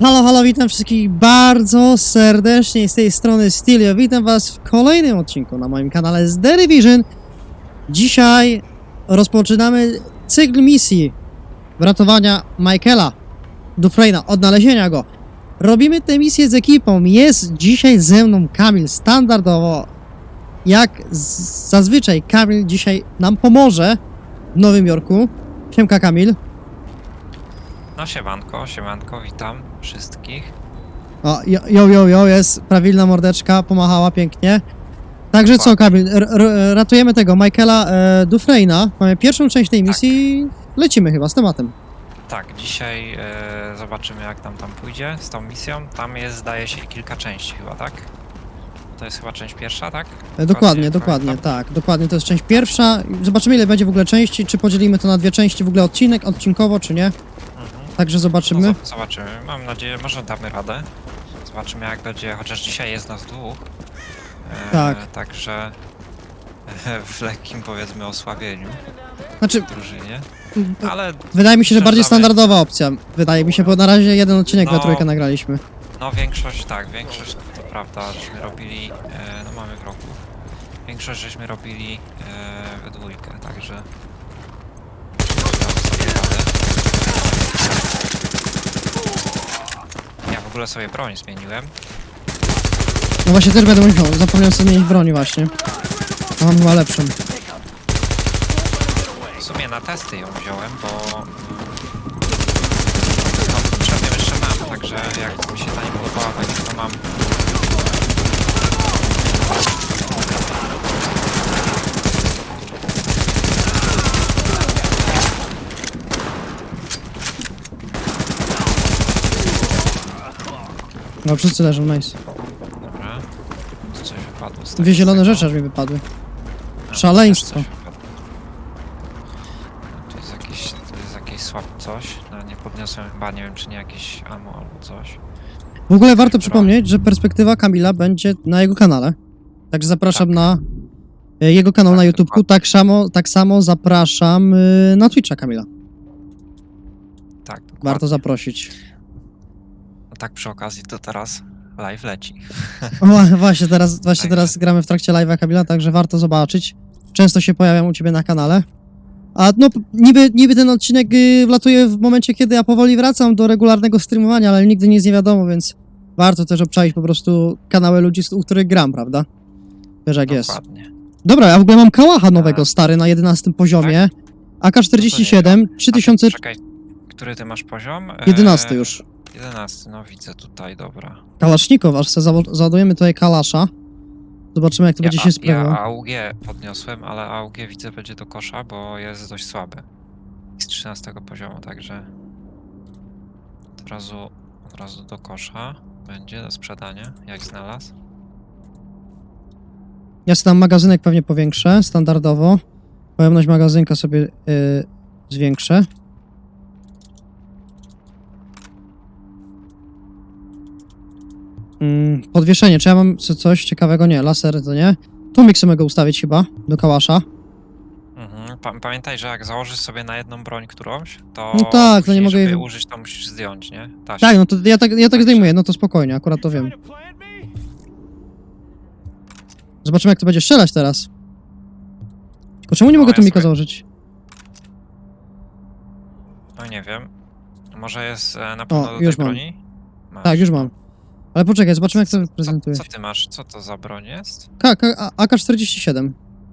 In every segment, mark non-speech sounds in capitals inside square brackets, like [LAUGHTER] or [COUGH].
Halo, halo, witam wszystkich bardzo serdecznie z tej strony Stilio. Witam was w kolejnym odcinku na moim kanale z The Division. Dzisiaj rozpoczynamy cykl misji wratowania Michaela Dufresne'a, odnalezienia go. Robimy tę misję z ekipą. Jest dzisiaj ze mną Kamil, standardowo. Jak zazwyczaj Kamil dzisiaj nam pomoże w Nowym Jorku. Siemka Kamil. No siemanko, siemanko, witam wszystkich. O, jo, jo, jo, jo, jest prawilna mordeczka, pomachała pięknie. Także co, Kamil, r, r, ratujemy tego Michaela e. Mamy pierwszą część tej misji, lecimy chyba z tematem. Tak, dzisiaj e, zobaczymy jak nam tam pójdzie z tą misją. Tam jest, zdaje się, kilka części chyba, tak? To jest chyba część pierwsza, tak? E, dokładnie, dokładnie, pamiętam. tak, dokładnie, to jest część pierwsza. Zobaczymy ile będzie w ogóle części, czy podzielimy to na dwie części w ogóle odcinek, odcinkowo, czy nie. Także No, zobaczymy. zo- zobaczymy. Mam nadzieję, może damy radę. Zobaczymy jak będzie, chociaż dzisiaj jest nas dwóch. E, Tak. Także w lekkim powiedzmy osłabieniu Znaczy, w drużynie. Ale wydaje mi się, że bardziej standardowa opcja. Wydaje mi się, bo na razie jeden odcinek No. trójkę nagraliśmy. No większość, tak, większość to prawda, żeśmy robili, e, no mamy wrogów. Większość żeśmy robili e, we dwójkę, także... dam sobie radę. Ja w ogóle sobie broń zmieniłem. No właśnie też będę musiał, zapomniałem sobie zmienić broń właśnie. A mam chyba lepszą. W sumie na testy ją wziąłem, bo... mm, No, poprzednią jeszcze mam, także jak mi się ta nie podobała, to mam... No wszyscy leżą, nice. Dobra. Coś wypadło z Dwie zielone rzeczy aż mi wypadły. A, Szaleństwo. też coś wypadło. Tu jest jakieś, tu jest jakieś słab coś. No nie podniosłem chyba, nie wiem czy nie jakieś ammo albo coś. W ogóle warto przypomnieć, że perspektywa Kamila będzie na jego kanale. Także zapraszam Tak. na e, jego kanał Tak, na YouTubeku. Tak samo, tak samo zapraszam y, na Twitcha Kamila. Tak, dokładnie. Warto zaprosić. No tak przy okazji to teraz live leci. O, właśnie teraz, właśnie Także. teraz gramy w trakcie live'a Kamila, także warto zobaczyć. Często się pojawiam u ciebie na kanale. A no, niby, niby ten odcinek y, wlatuje w momencie, kiedy ja powoli wracam do regularnego streamowania, ale nigdy nic nie wiadomo, więc warto też obczaić po prostu kanały ludzi, u których gram, prawda? Wiesz jak jest. Dokładnie. Dobra, ja w ogóle mam kałacha nowego, A. stary, na 11 poziomie. AK-47, Tak? No to 3000... A, czekaj, który ty masz poziom? E, 11 już. 11, no widzę tutaj, dobra. Kalasznikow, aż sobie zawo- załadujemy tutaj kalasza. Zobaczymy, jak to będzie się ja, sprawiało. ja AUG podniosłem, ale AUG widzę będzie do kosza, bo jest dość słaby. Z 13 poziomu, także od razu, od razu do kosza będzie do sprzedania, jak znalazł. Ja sobie tam magazynek pewnie powiększę, standardowo. Pojemność magazynka sobie yy, zwiększę. Mm, podwieszenie, czy ja mam co- coś ciekawego? Nie, laser to nie. Tu miksy mogę ustawić chyba, do kałasza. Mhm. Pa pamiętaj, że jak założysz sobie na jedną broń którąś, to No tak, to nie później, mogę jej- żeby użyć, to musisz zdjąć, nie? Taśmę. Tak, no to ja tak, ja tak zdejmuję, no to spokojnie, akurat to wiem. Zobaczymy jak to będzie strzelać teraz. Tylko czemu nie No, mogę ja tu mika sobie- założyć? No nie wiem. Może jest e, na pewno do już tej mam. broni? Masz. Tak, już mam. Ale poczekaj, zobaczymy jak to Co, prezentuje. co ty masz? Co to za broń jest? K- K- A- AK-47.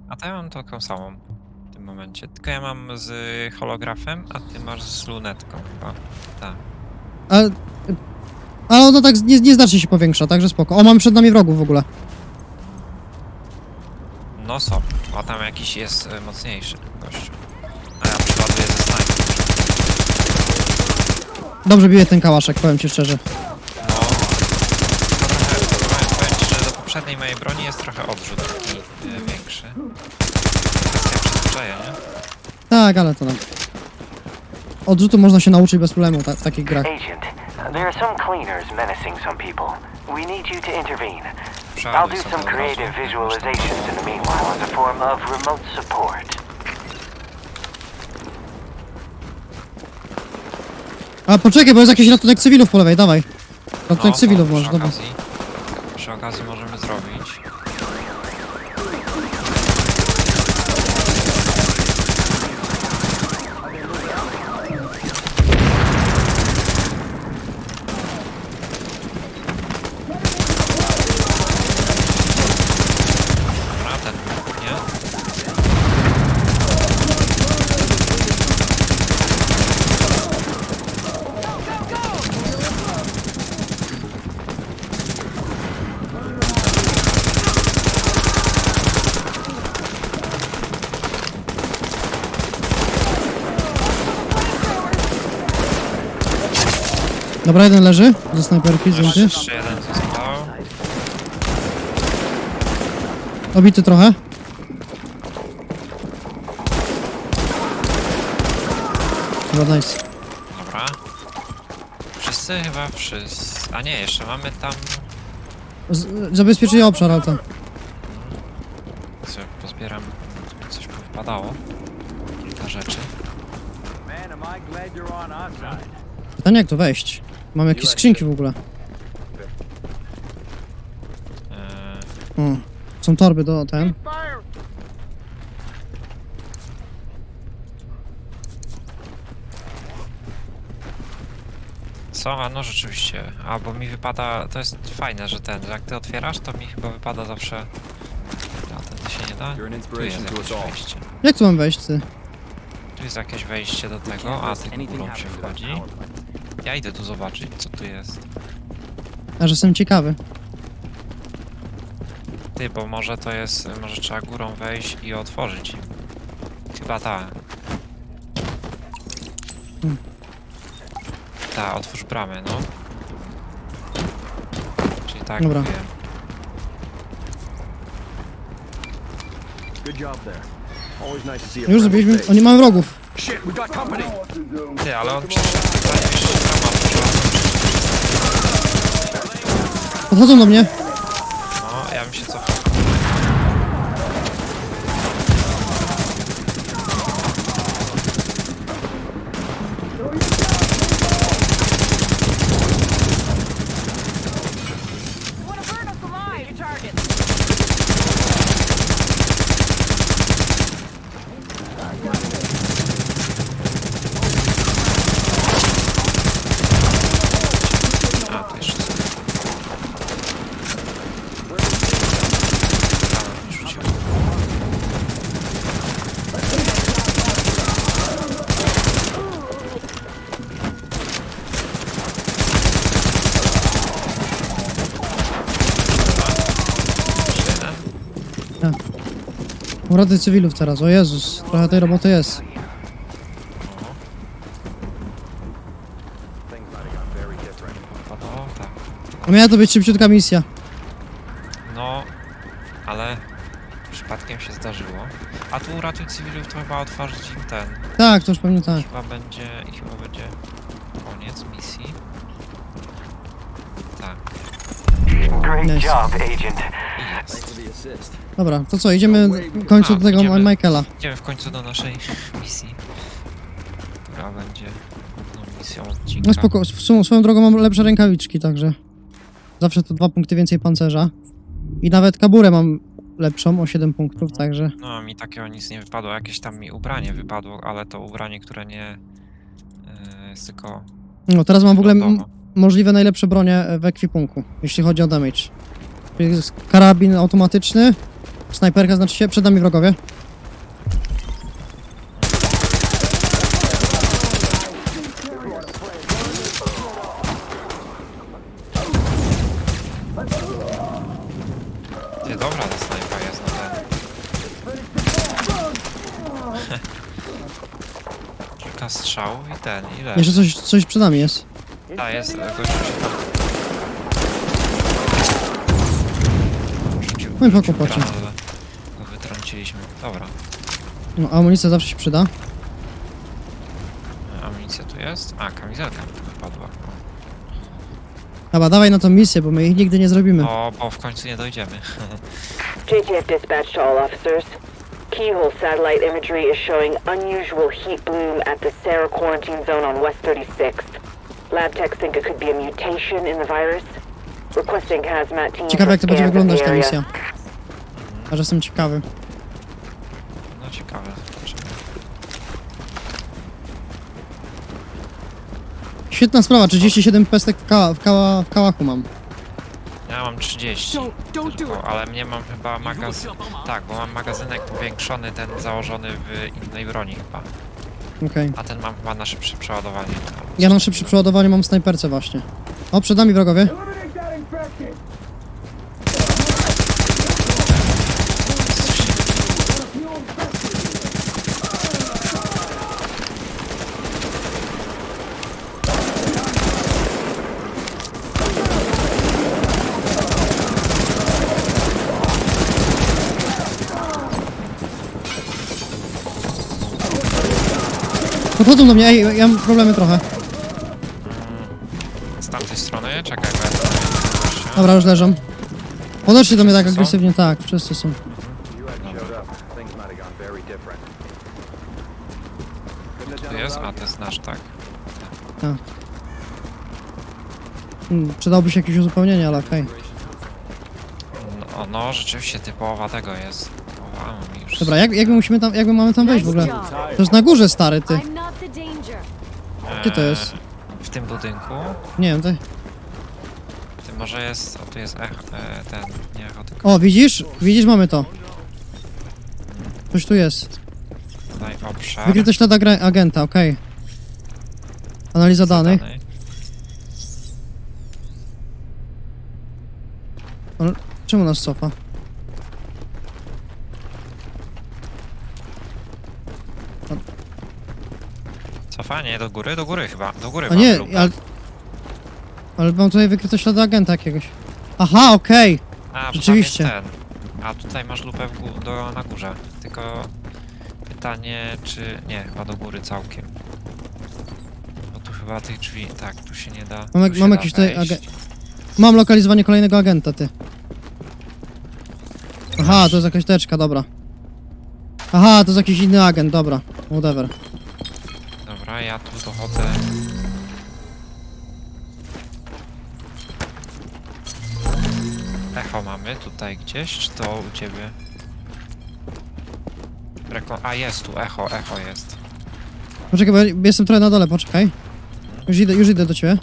A to ja mam taką samą w tym momencie. Tylko ja mam z holografem, a ty masz z lunetką chyba. Tak. Ale, ale ona tak nie, nieznacznie się powiększa, także spoko. O, mamy przed nami wrogów w ogóle. No są. A tam jakiś jest e, mocniejszy gościu. A ja przeładuję ze snajpy. Dobrze bije ten kałaszek, powiem ci szczerze. No. To trochę, powiem, powiem ci, poprzedniej mojej broni jest trochę odrzut taki e, większy. Kwestia przyzwyczajenia. Tak, ale to nam. Odrzutu można się nauczyć bez problemu ta, w takich grach. Agent, there are some cleaners menacing some people. We need you to intervene. I'll Przeładuj do sobie some od razu, creative tam visualizations in the meanwhile as a form of remote support. A poczekaj, bo jest jakiś ratunek cywilów po lewej, dawaj. Ratunek No, cywilów to może, przy dobra. okazji, przy okazji możemy zrobi. Dobra, jeden leży. Ze snajperki, Jeszcze, zdjęty. jeszcze jeden został. Obity trochę. Dobra, nice. Dobra. Wszyscy chyba wszyscy. A nie, jeszcze mamy tam. Z- Zabezpieczyli obszar, ale to... Sobie pozbieram. Coś wypadało. Kilka rzeczy. Man, am I glad you're on our side. Pytanie jak tu wejść? Mam jakieś skrzynki w ogóle. Eee, O, są torby do ten. Co? A no rzeczywiście. A bo mi wypada. To jest fajne, że ten. Że jak ty otwierasz, to mi chyba wypada zawsze. A ten się nie da? You're an Tu jest inspiration to jakieś us all. wejście. Jak tu mam wejść, ty? Tu jest jakieś wejście do tego, a ty górą się wchodzi. Ja idę tu zobaczyć, co tu jest. A że jestem ciekawy. Ty, bo może to jest. Może trzeba górą wejść i otworzyć im. Chyba ta. Hmm. Ta, otwórz bramę, no. Czyli tak Dobra. mówię. Good job there. Always nice to see a Już friendly zrobiliśmy... face. Oni mają wrogów. Shit, we got company. Ty, ale on przecież to Podchodzą do mnie. No, ja bym się cofał. Wanna burn us alive? Your target. A, tu jeszcze są. Bramę mi rzucił. Jeszcze jeden. Urady cywilów teraz, o Jezus. Trochę tej roboty jest. O, tak. A miała to być szybciutka misja. No, ale przypadkiem się zdarzyło. A tu ratuj cywilów to chyba otworzyć im ten. Tak, to już pewnie tak. Chyba będzie i chyba będzie koniec misji. Tak, Great Nice. Dobra, to co, idziemy w końcu A, do tego idziemy. Michaela. Idziemy w końcu do naszej misji, która będzie główną misją odcinka. No spoko, w- swoją drogą mam lepsze rękawiczki, także zawsze to dwa punkty więcej pancerza. I nawet kaburę mam lepszą o 7 punktów, Mhm. także No mi takiego nic nie wypadło, jakieś tam mi ubranie wypadło, ale to ubranie, które nie yy, jest tylko no teraz mam w ogóle. Możliwe najlepsze bronie w ekwipunku, jeśli chodzi o damage. Czyli jest karabin automatyczny, snajperka znaczy się, przed nami wrogowie. Ty, dobra ta snajpa jest na ten. [LAUGHS] Kilka strzałów i ten, ile? Jeszcze coś, coś przed nami jest. A, jest, gościu się tam... Rzucił, No i rzucił popatrzę. granat, ale Go wytrąciliśmy. Dobra. No, amunicja zawsze się przyda. E, Amunicja tu jest? A, kamizelka mi tu wypadła. Dobra, dawaj na tą misję, bo my ich nigdy nie zrobimy. O, bo w końcu nie dojdziemy. [LAUGHS] JTF dispatch to all officers. Keyhole satellite imagery is showing unusual heat bloom at the Sarah quarantine zone on West 36th. Lab techs think it could be a mutation in the virus. Requesting hazmat team Ciekawe jak to będzie wyglądać ta misja. Aż jestem ciekawy. No ciekawe. zobaczymy. Świetna sprawa, 37 pestek w, ka w, kała w kałachu mam. Ja mam 30. Tylko, ale mnie mam chyba magazyn. Tak, bo mam magazynek powiększony, ten założony w innej broni chyba. Okej. A ten mam chyba na szybsze przeładowanie. Ja na szybsze przeładowanie mam snajperce właśnie. O, przed nami wrogowie. Podchodzą do mnie, ej, ja mam problemy trochę. Z tamtej strony? Czekaj, bo ja. Dobra, już leżą. Podeszli do mnie tak są? agresywnie, tak, wszyscy są. You hadn't showed up. Things might have gone very different. Couldn't have Tu done jest? without A, to jest nasz, tak. Hmm, przydałoby się jakieś uzupełnienie, ale okej. No, no, rzeczywiście typowa tego jest. Już. Dobra, jak, jak my musimy tam, jak my mamy tam wejść w ogóle? To jest na górze, stary, ty. I'm. Gdzie to jest? W tym budynku. Nie wiem, ty. Ty może jest. O, tu jest echo, e, ten. Nie tylko O, widzisz? Widzisz, mamy to. Coś tu jest. tutaj obszar. Wykryto ślad agra- agenta, okej. Analiza danych. zadany. Czemu nas cofa? Cofanie do góry, do góry chyba. Do góry A mam nie, ale... Ale mam tutaj wykryto ślady agenta jakiegoś. Aha, okej. A, bo rzeczywiście. Tam jest ten. A tutaj masz lupę w gó- do, na górze. Tylko pytanie, czy. Nie, chyba do góry całkiem. Bo tu chyba tych drzwi. Tak, tu się nie da. Mam jak- tu się mam da jakiś tutaj wejść. age- Mam lokalizowanie kolejnego agenta, ty. Aha, to jest jakaś teczka, dobra. Aha, to jest jakiś inny agent, dobra. Whatever. Dobra, ja tu dochodzę. Echo mamy tutaj gdzieś, czy to u ciebie? Reko A jest tu, echo, echo jest. Poczekaj, bo ja jestem trochę na dole, poczekaj. Już idę, już idę do ciebie.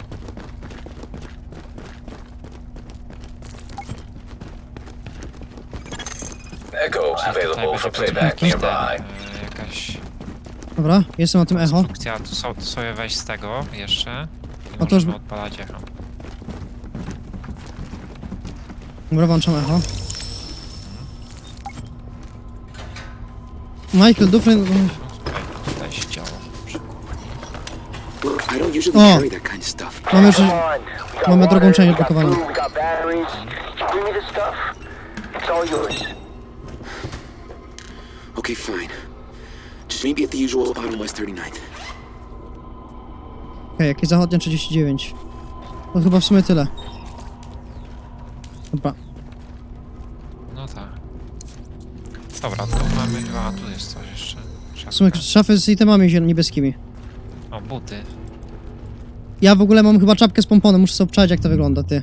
Echo Czyli tutaj available będzie for playback nearby. e, jakaś Dobra, jestem na tym echo. konstrukcja. Tu, so, tu sobie wejść z tego jeszcze. I No to już- możemy odpalać echo. Dobra, włączam echo. Michael Dufresne... Tutaj, tutaj się działo. Look, I don't usually O. carry that kind of stuff. Mamy już... Mamy drugą część yours. Okay, fine. Me at the usual spot on West 39th. Okej, jakieś zachodnie 39. To chyba w sumie tyle. Dobra. No tak. Dobra, tu mamy chyba, a tu jest coś jeszcze. W sumie Szafka. szafy z itemami ziel- niebieskimi. O, buty. Ja w ogóle mam chyba czapkę z pomponem, muszę sobie obczaić jak to wygląda, ty.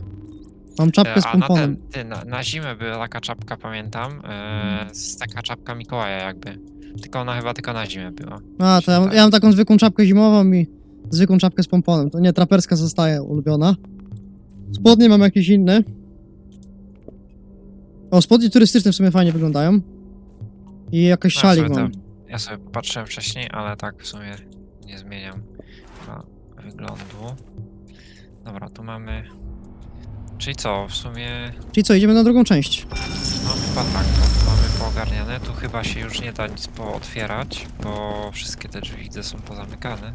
Mam czapkę E, z a na, pomponem. ten, ty, na, na zimę była taka czapka, pamiętam. E, z taka czapka Mikołaja jakby. Tylko ona chyba tylko na zimę była. A, to ja, ja mam taką zwykłą czapkę zimową i zwykłą czapkę z pomponem. To nie, traperska zostaje ulubiona. Spodnie mam jakieś inne. O, spodnie turystyczne w sumie fajnie wyglądają. I jakiś No, szalik mam. Ja sobie patrzyłem wcześniej, ale tak w sumie nie zmieniam chyba wyglądu. Dobra, tu mamy... Czyli co, w sumie... Czyli co, idziemy na drugą część. No chyba tak, to mamy poogarniane. Tu chyba się już nie da nic pootwierać, bo wszystkie te drzwi widzę są pozamykane.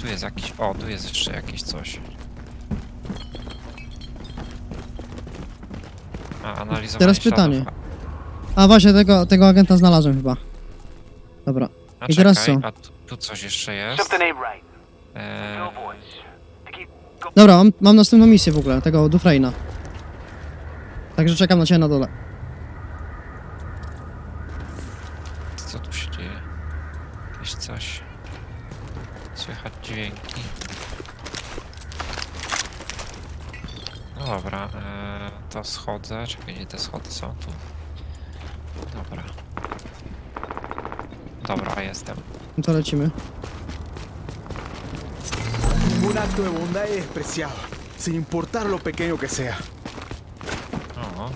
Tu jest jakiś... O, tu jest jeszcze jakieś coś. A, analizowanie Teraz śladów. pytanie. A właśnie, tego, tego agenta znalazłem chyba. Dobra. A I teraz czekaj, co? A tu, tu coś jeszcze jest. Something ain't right. Eee, Dobra, mam, mam następną misję w ogóle, tego Dufraina. Także czekam na ciebie na dole. Co tu się dzieje? Jakieś coś. Słychać dźwięki. No dobra, e, to schodzę. Czekaj, gdzie te schody są tu? Dobra. Dobra, jestem. No to lecimy. Un acto de bondad y despreciado, sin importar lo pequeño que sea. O,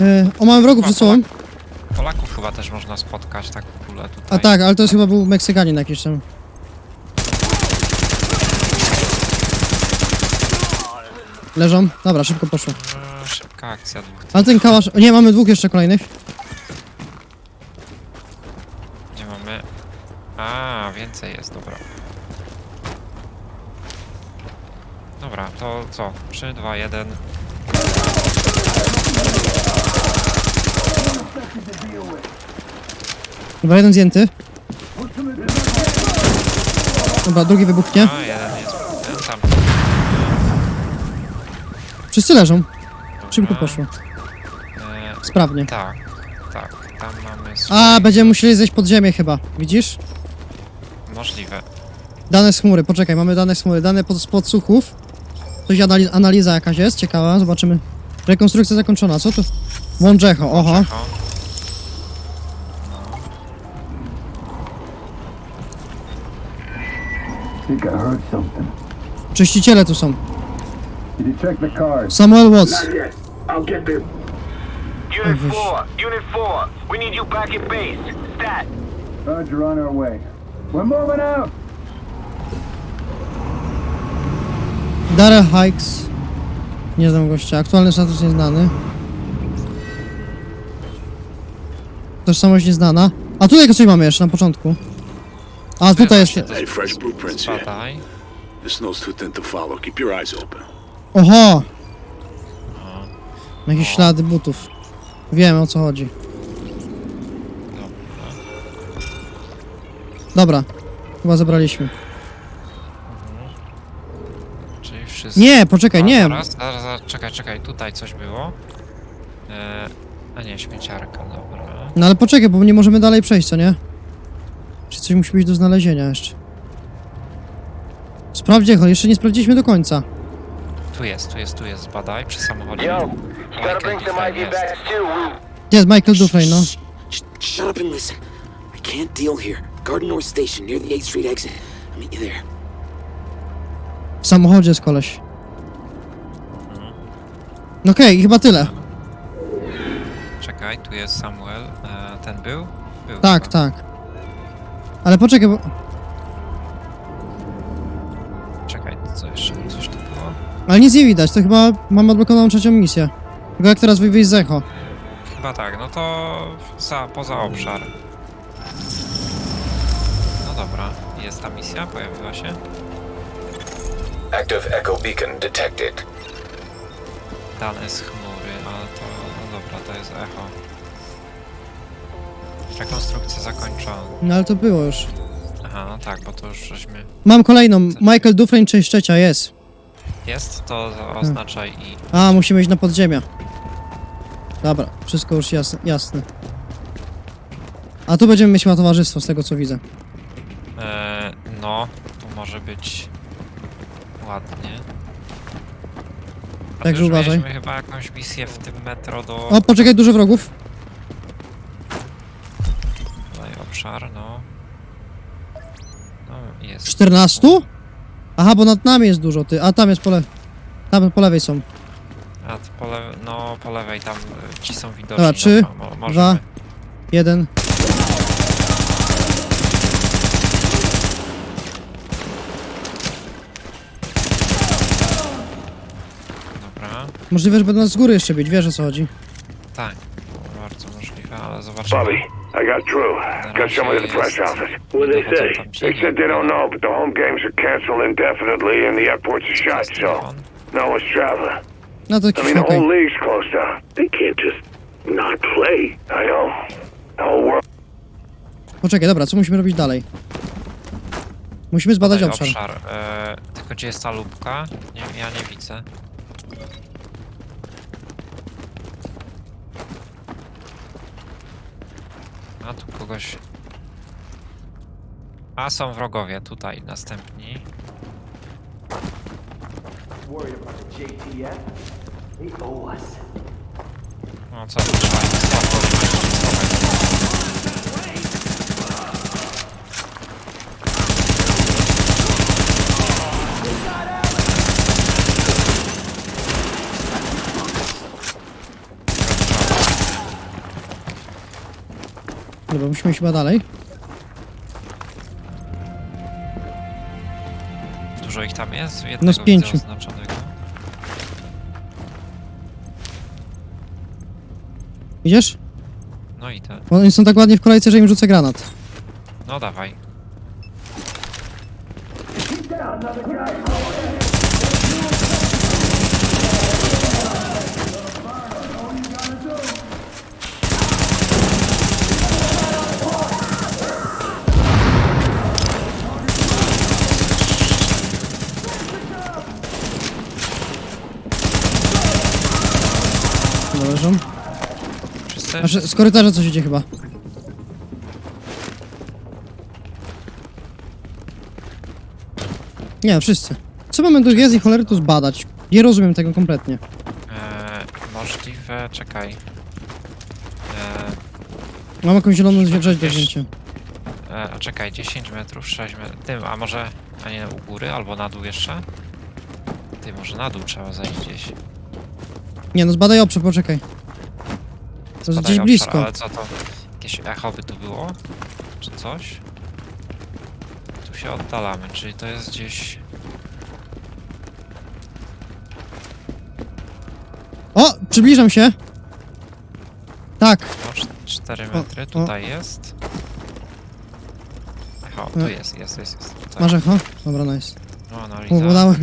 E, o, mamy wrogów przed sobą. Polaków chyba też można spotkać tak w ogóle tutaj. A tak, ale to jest chyba był Meksykanin jakiś tam. Leżą. Dobra, szybko poszło. E, Szybka akcja dwóch. Ale ten kałasz... o Nie, mamy dwóch jeszcze kolejnych. Gdzie mamy? A, więcej jest, dobra. Dobra, to co? 3, 2, 1. Dobra, jeden zdjęty. Dobra, drugi wybuchnie. A, jeden jest. Ten tam. Wszyscy leżą. Szybko Dobra. poszło. E, Sprawnie. tak, tak. Tam mamy. A, będziemy musieli zejść pod ziemię chyba. Widzisz? Możliwe. Dane z chmury, poczekaj, mamy dane z chmury. Dane pod, z podsłuchów. Coś anali- analiza jakaś jest, ciekawa, zobaczymy. Rekonstrukcja zakończona, co tu? Łączecho, oho. O, think I heard something. Czyściciele tu są. Did you check the cars? Samuel Watts. yet. I'll get them. Unit wiesz. 4, Unit 4, we need you back at base. Stat. Roger, on our way. We're moving out. Darrell Hikes. Nie znam gościa. Aktualny status nieznany. Tożsamość nieznana. A tutaj coś mamy jeszcze na początku. A tutaj jest... Hey, fresh blueprints here. Spadaj. The snow's too thin to follow. Keep your eyes open. Oho! Jakieś ślady butów. Wiemy o co chodzi. Dobra. Chyba zebraliśmy. Wszystko. Nie, poczekaj, A, nie. Zaraz, zaraz, zaraz, czekaj, czekaj, tutaj coś było. E, a nie, śmieciarka, dobra. No ale poczekaj, bo nie możemy dalej przejść, co nie? Czy coś musi być do znalezienia jeszcze? Sprawdź echo, jeszcze nie sprawdziliśmy do końca. Tu jest, tu jest, tu jest, badaj przy samochodzie. Yo, you gotta Michael bring some Dufresne IV jest. bags too, Wu. Jest Michael Dufresne, no. Shh, shh, shut up and listen. I can't deal here. Garden North Station, near the 8th Street exit. I'll meet you there. W samochodzie jest koleś. No okej, chyba tyle. Czekaj, tu jest Samuel. E, ten był? Był. Tak, chyba. tak. Ale poczekaj, bo... Czekaj, co jeszcze? Coś tu było? Ale nic nie widać, to chyba mamy odblokowaną trzecią misję. Tylko jak teraz wy- wyjść z echo? Chyba tak, no to za, poza obszar. No dobra, jest ta misja, pojawiła się. Active echo beacon detected. Dane z chmury, ale to, no dobra, to jest echo. Rekonstrukcja zakończona. No ale to było już. Aha, no tak, bo to już żeśmy... Mam kolejną. Michael Dufresne, część trzecia, jest. Jest, to oznaczaj i... A, musimy iść na podziemia. Dobra, wszystko już jasne. jasne. A tu będziemy mieć chyba towarzystwo, z tego co widzę. E, no, tu może być ładnie. A Także już uważaj. mieliśmy chyba jakąś misję w tym metro do... O, poczekaj, dużo wrogów. Tutaj obszar, no. No, jest. 14? Aha, bo nad nami jest dużo, ty. A tam jest po le... Tam po lewej są. A po, lewej, no, po lewej tam y, ci są widoczni. Dobra, trzy, Dobra, mo- możemy. dwa. Jeden. Dobra, Możliwe, że będą nas z góry jeszcze bić, wiesz o co chodzi. tak. Bardzo możliwe, ale zobaczymy. Bobby, I got through. Got someone at the press office. What they say? They said they don't know, but the home games are canceled indefinitely and the airport's a shot, so no one's traveling. No to I mean, the whole league's closed down. They can't just not play. I know. The whole world. Poczekaj, dobra, co musimy robić dalej? Musimy zbadać Tutaj obszar. obszar. E, tylko gdzie jest ta lubka? Nie, ja nie widzę. A tu kogoś. A są wrogowie tutaj następni. No co, tu trzeba ich schować. Dobra, musimy iść chyba dalej. Dużo ich tam jest? Jednego No z pięciu. oznaczonego. Idziesz? No i te. Oni są tak ładnie w kolejce, że im rzucę granat. No dawaj. Leżą. Znaczy, z korytarza coś idzie chyba. Nie, wszyscy. Co mamy tu jest i cholery tu zbadać? Nie rozumiem tego kompletnie. Eee, możliwe, czekaj. Eee, Mam jakąś zieloną rzecz do Wiesz- wzięcia. e, a czekaj, 10 metrów, 6 metrów. Tym, a może. A nie u góry albo na dół jeszcze? Ty, może na dół trzeba zejść gdzieś. Nie no, zbadaj obszar, poczekaj. To jest Spadaj gdzieś obszar, blisko. Ale co to? Jakieś echo by tu było? Czy coś? Tu się oddalamy, czyli to jest gdzieś. O! Przybliżam się! Tak, No, 4 O, metry, tutaj jest. Echo, tu No. jest, jest, jest. jest tutaj. masz echo? Dobra, nice. No, analiza. Udało.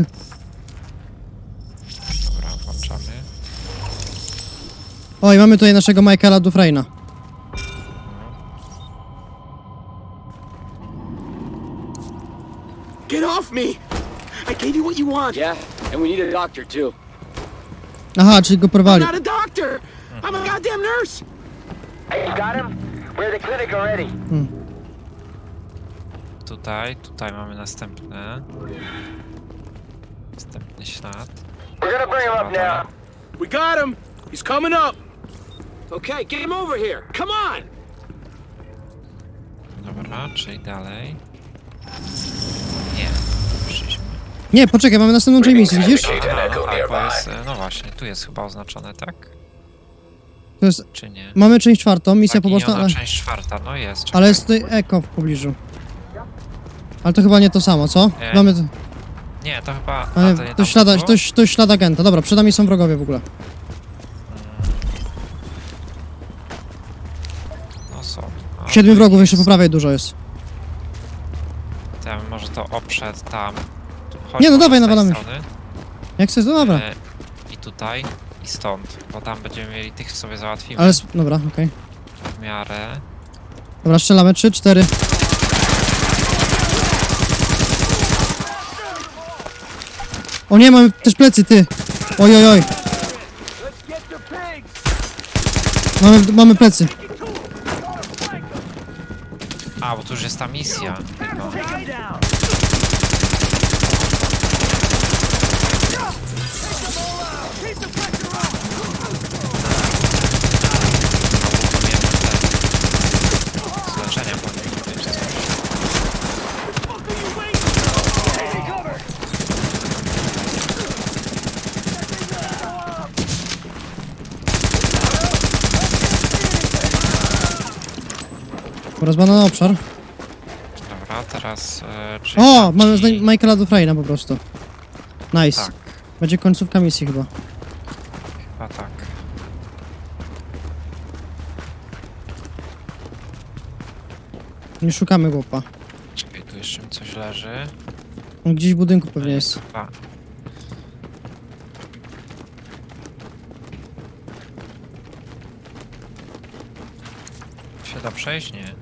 Oj, mamy tutaj naszego Michaela Dufresne'a. Get off me! I gave you what you want. Yeah, and we need a doctor too. Aha, czyli go I'm porwali. not a doctor. I'm a goddamn nurse. Hey, you got him? We're at the clinic already. Tutaj, tutaj mamy następne. Następny ślad. We're gonna bring him up now. We got him. He's coming up. Okay, get him over here. Come on. Dobra, czyli dalej. Nie, przyszliśmy. Nie, poczekaj, mamy następną część misji, widzisz? Aha, no tak, jest, e, no właśnie, tu jest chyba oznaczone, tak? To jest... Czy nie? Mamy część czwartą, misja poboczna, Zaginiona ale... część czwarta, no jest. Czekaj. Ale jest tutaj eko w pobliżu. Ale to chyba nie to samo, co? Nie. Mamy... To, Nie, to chyba... a, to nie to tam ślada, było? to, to ślad agenta. Dobra, przed nami są wrogowie w ogóle. Siedmiu wrogów, jeszcze po prawej dużo jest. Bym może to oprzed tam. Chodź Nie, no może dawaj, z tej nawalamy się. strony. Jak chcesz, to dobra. E, I tutaj, i stąd, bo tam będziemy mieli tych sobie załatwimy Ale... sp- Dobra, okej. w miarę. Dobra, strzelamy. Trzy, cztery. O nie, mamy też plecy, ty. Oj, oj, oj. Mamy, mamy plecy. A, bo tu już jest ta misja. Chyba. Z leczenia powinien być coś. Rozbano na obszar. Dobra, teraz... E, czyli O, mamy ci- zna- Michaela Dufresne'a po prostu. Nice. Tak. Będzie końcówka misji chyba. Chyba tak. Nie szukamy chłopa. Czekaj, tu jeszcze mi coś leży. On gdzieś w budynku pewnie jest. Chyba. Się da przejść? Nie.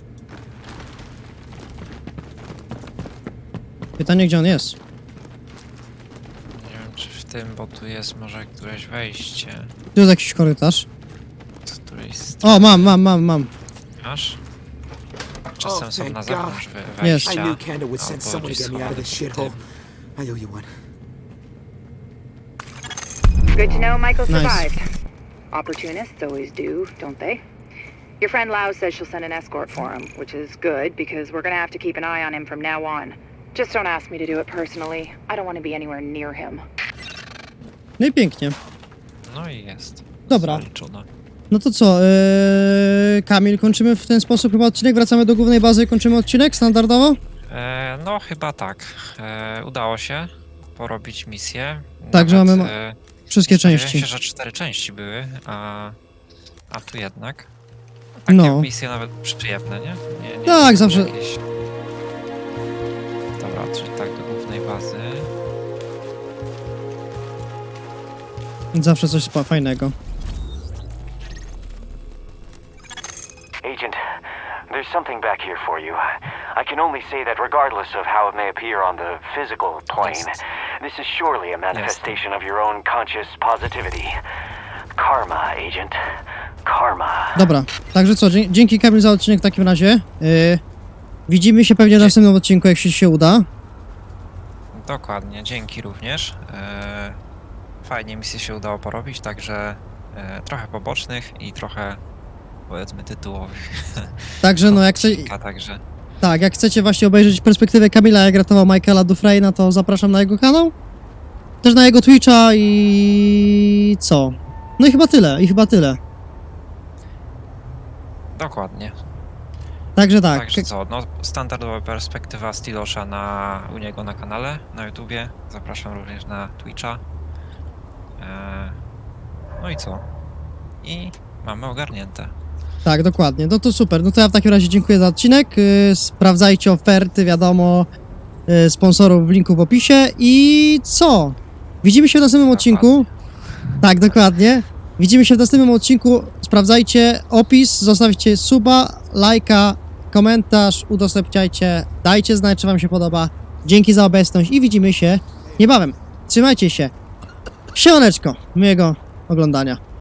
Pytanie, gdzie on jest? Nie wiem czy w tym, bo tu jest może któreś wejście. Tu jest jakiś korytarz. Z której strony O, mam, mam, mam, mam. masz? Czasem Oh, są na zewnątrz wy- I wejścia. knew Kanda would send albo someone to gdzieś get me out of schowane this w shithole. tym. I owe you one. Good to know Michael Nice. survived. Opportunists always do, don't they? Your friend Lau says she'll send an escort for him, which is good because we're gonna have to keep an eye on him from now on. Just don't ask me to do it personally. I don't want to be anywhere near him. No i pięknie. No i jest. Dobra. Zaliczone. No to co, yy, Kamil, kończymy w ten sposób chyba odcinek, wracamy do głównej bazy i kończymy odcinek standardowo? E, no chyba tak. E, udało się porobić misję. Także mamy e, Wszystkie części. się, że cztery części były, a, a tu jednak. Takie No. misje nawet przyjemne, nie? nie, nie Tak, nie zawsze- Jakieś... Czyli tak do głównej bazy. Zawsze coś spa- fajnego. Agent, there's something back here for you. I can only say that regardless of how it may appear on the physical plane, this is surely a manifestation of your own conscious positivity. Karma, Agent. Karma. Dobra, także co, dzie- dzięki Kamil za odcinek w takim razie. Yy, widzimy się pewnie w następnym odcinku, jak się, się uda. Dokładnie, dzięki również. E, fajnie misję się udało porobić, także e, trochę pobocznych i trochę powiedzmy tytułowych. [LAUGHS] Także no, jak, chce, A także tak, jak chcecie właśnie obejrzeć perspektywę Kamila, jak ratował Michaela Dufresne'a, to zapraszam na jego kanał. Też na jego Twitcha i co? No i chyba tyle, i chyba tyle. dokładnie. Także tak, Także co, no standardowa perspektywa Stilosza na, u niego na kanale, na YouTubie. Zapraszam również na Twitcha. E, no i co? I mamy ogarnięte. Tak, dokładnie. No to super. No to ja w takim razie dziękuję za odcinek. Yy, sprawdzajcie oferty, wiadomo, yy, sponsorów w linku w opisie. I co? Widzimy się w następnym odcinku. Tak, dokładnie. Widzimy się w następnym odcinku. Sprawdzajcie opis, zostawcie suba, lajka, komentarz, udostępniajcie, dajcie znać, czy wam się podoba. Dzięki za obecność i widzimy się niebawem. Trzymajcie się. Siemaneczko. Miłego oglądania.